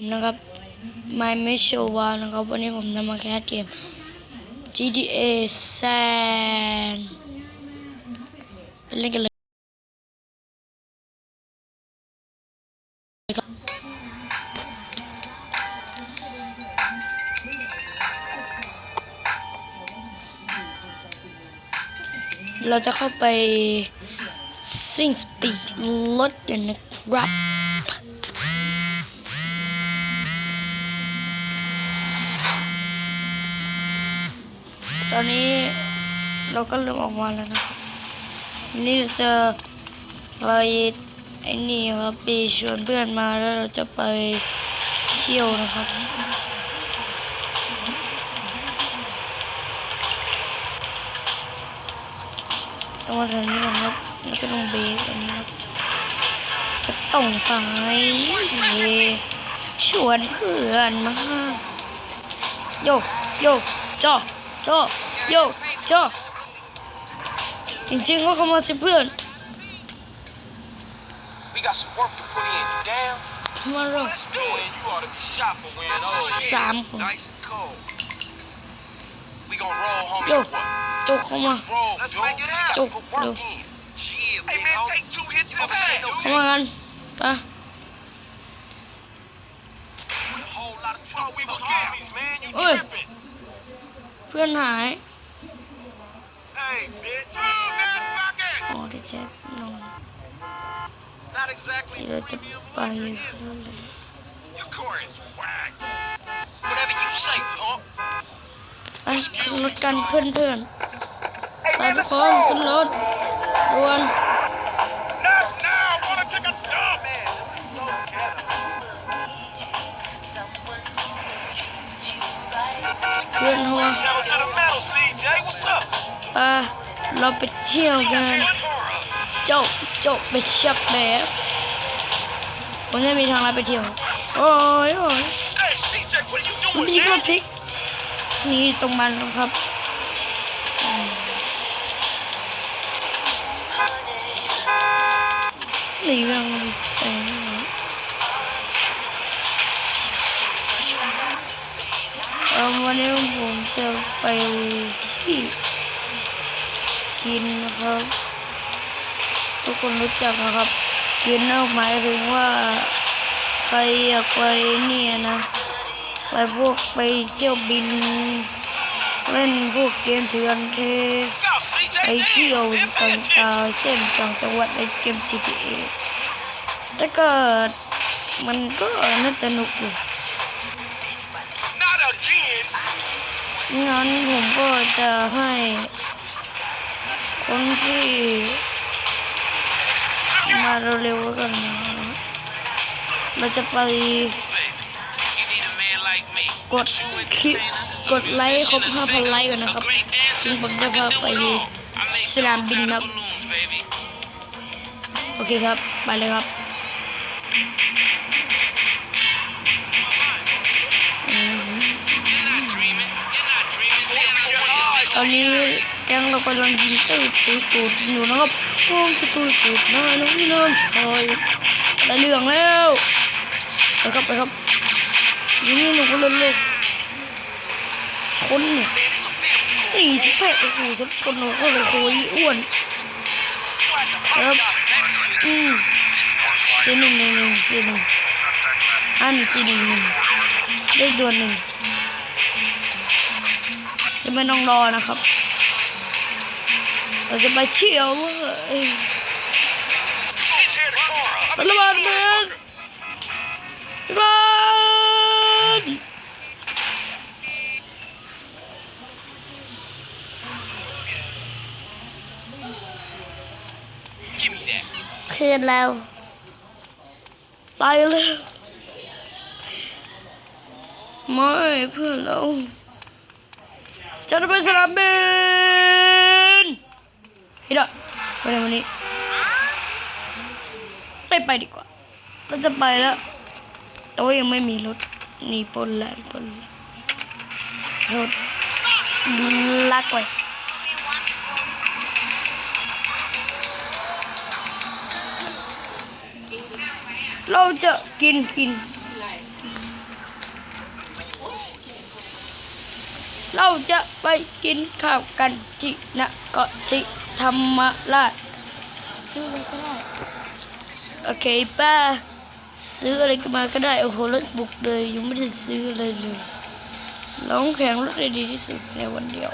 นะครับ My m e s h o w a นะครับ วันนี้ผมจะมาแคสเกม GTA San ไปเล่นกันเลยเราจะเข้าไปซิ่งสปีดรถกันนะครับ ตอนนี้เราก็เริ่มออกมาแล้วนะครับนี่เราจะไปไอ้นี่ครับไปชวนเพื่อนมาแล้วเราจะไปเที่ยวนะครับ ต้องมาทางนี้ก่อนครับแล้วก็ต้องเบรกอันนี้ครับก็ต้องไปชวนเพื่อนมาโยกโยกจ้อ จ้อโยจ้อจริงๆว่าเขามาสิเพื่อน We got some work to put in, you down? เขามาเรา Let's do it. You ought to be shot for wearing those. สามคน Nice and cold. We gonna roll, homie. Yo. or what? โจกเข้ามา Roll, Let's Yo. make it happen. Yo. Put work Yo. in. Shit, hey, man, take two hits to the head. เข้ามากันไป whole lot of trouble. We was homies, man. You Oi. tripping. เพื่อนหาย Hey, bitch. Oh, motherfucker. อ๋อได้แจ็คน้อง Not exactly ที่เราจะ premium, ไป but it is. คืออะไร Your car is whack. Whatever you say, punk. ไปขึ้นรถกันเพื่อนเพื่อนๆไปทุกคนขึ้นรถด่วน เพื่อนหัว Pedal to the metal, CJ. What's up? ไปเราไปเที่ยวกันโจกโจกไปเชับแบบผมจะมีทางลัดไปเที่ยว โอ้ยโอ้ยนี่ก็พลิก นี่ตรงมันนะครับอืมนี่ยังแต่งเอ่ วันนี้ผมจะไปที่กินนะครับ ทุกคนรู้จักนะครับ กินนะหมายถึงว่าใครอยากไปเนี่ยนะ ไปพวกไปเที่ยวบิน เล่นพวกเกมเถื่อนเทไปเที่ยวต่างๆเส้นต่างจังหวัดในเกม GTA แต่ก็มันก็น่าจะสนุกอยู่ งั้นผมก็จะให้คนที่มาเร็วๆกันนะเราจะไปกดคลิปกดไลค์ครบ5,000ไลค์ก่อนนะครับซึ่งผมจะพาไปสนามบินครับ โอเคครับ ไปเลยครับ อืมตอนนี้แกงเรากำลังยิงตื้อตื้อตูดอยู่นะครับโอ้จะตูดตูดน้าน้องน้องคอยได้เรื่องแล้วไปครับไปครับยิงหนูก็เล่นเลยชนนี่สิแพะโอ้โหชนชนเราก็เลยโอยอ้วนครับอืมสี่หนึ่งหนึ่งหนึ่งสี่หนึ่งอันสี่หนึ่งหนึ่งเลขด่วนหนึ่ง จะไม่ต้องรอนะครับ เราจะไปเที่ยวเว้ยไปละวันเมืองไปบ้าน Give me that. คืนแล้วไปเลยไม่เพื่อนเรา จะไปสนามบินเฮ้ด้อไปไหนวันนี้ไม่ไปดีกว่าเราจะไปแล้ว แต่ว่ายังไม่มีรถนี่ปนแล้วปนแล้วรถลักไว้เราจะกินกิน เราจะไปกินข้าวกันที่นเกาะสิธรรมราชซื้ออะไรก็ได้ โอเคป้า ซื้ออะไรก็มาก็ได้ โอ้โหรถบุกเลยยังไม่ได้ซื้ออะไรเลยลองแข่งรถได้ดีที่สุดในวันเดียว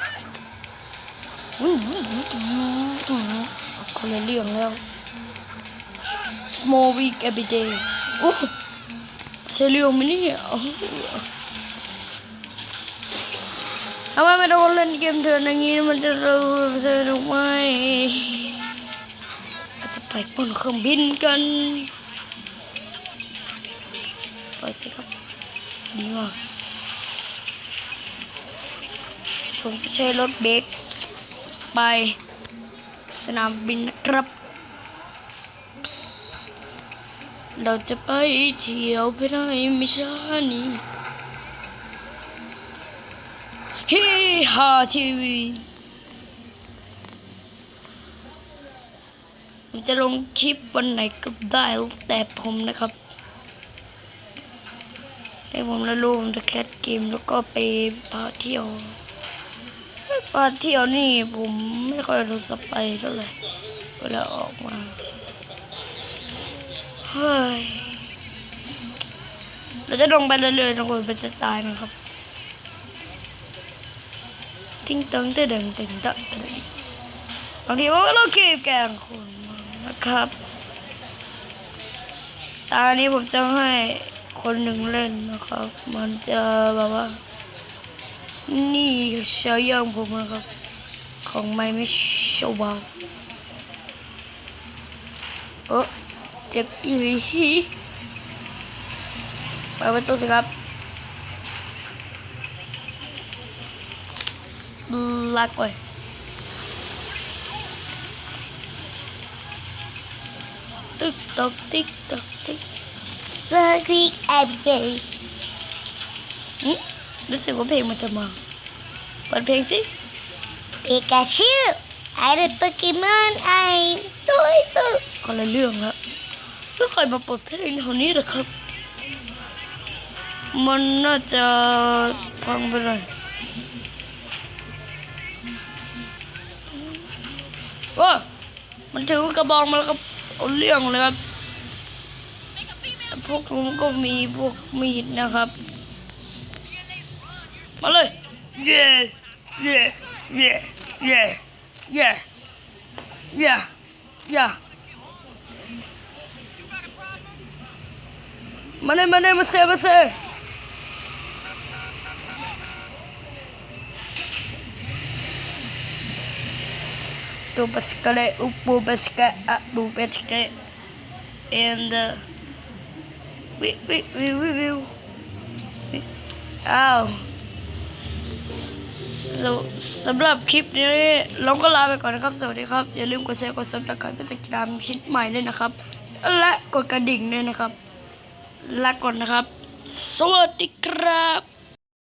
คนละเรื่องแล้ว small week every day โอ้ใช่เรื่องไหมเนี่ย ทำไมไม่โดนเล่นเกมเถื่อนอย่างนี้มันจะสนุกไหมอาจจะไปบนเครื่องบินกันไปสิครับ ดีมากผมจะใช้รถเบรกไปสนามบินนะครับ เราจะไปเที่ยวไปไหนไม่ช้านี้ ฮ้ฮาทีวีผมจะลงคลิปวันไหนก็ได้แต่ผมนะครับ ให้ผมและลูกผมจะแคสเกมแล้วก็ไปพาเที่ยวพาเที่ยวนี่ผมไม่ค่อยรู้สไปเท่าไหร่เวลาออกมาเฮ้ยเราจะลงไปเรื่อยๆทุกคนเป็นจะตายนะครับ ทิ้งตังเตดึงตึงตะตึงบางทีผมก็ต้องคีบแกล้งคนนะครับตอนนี้ผมจะให้คนหนึ่งเล่นนะครับ มันจะแบบว่า นี่เชยยังผมนะครับ ของไม่ไม่ชวาเออเจ็บอีหลีไปประตูสิครับ ลักไว้ติ๊กตอกติ๊กตอกติ๊ก Sparkling MJ อืมรู้สึกว่าเพลงมันจะมาเปิดเพลงสิ Pikachu ada Pokemon I'm tôi tự คนละเรื่องละก็ใครมาเปิดเพลงแถวนี้เหรอครับ มันน่าจะพังไปเลย ว้ามันถือกระบองมาแล้วครับเอาเรื่องเลยครับพวกผมก็มีพวกมีดนะครับ มาเลย เย่เย่เย่เย่เย่เย่เย่มาเลยมาเลยมาเซมาเซ ตัวปัสกะเลอุปูปัสกะอะดูปัสกะ and uh, วิวิวิวิวิวอ้าวสำสำหรับคลิปนี้เราก็ลาไปก่อนนะครับ สวัสดีครับ อย่าลืมกดแชร์กดซับสไครป์เพื่อติดตามคลิปใหม่ด้วยนะครับ และกดกระดิ่งด้วยนะครับ ลาก่อนนะครับ สวัสดีครับ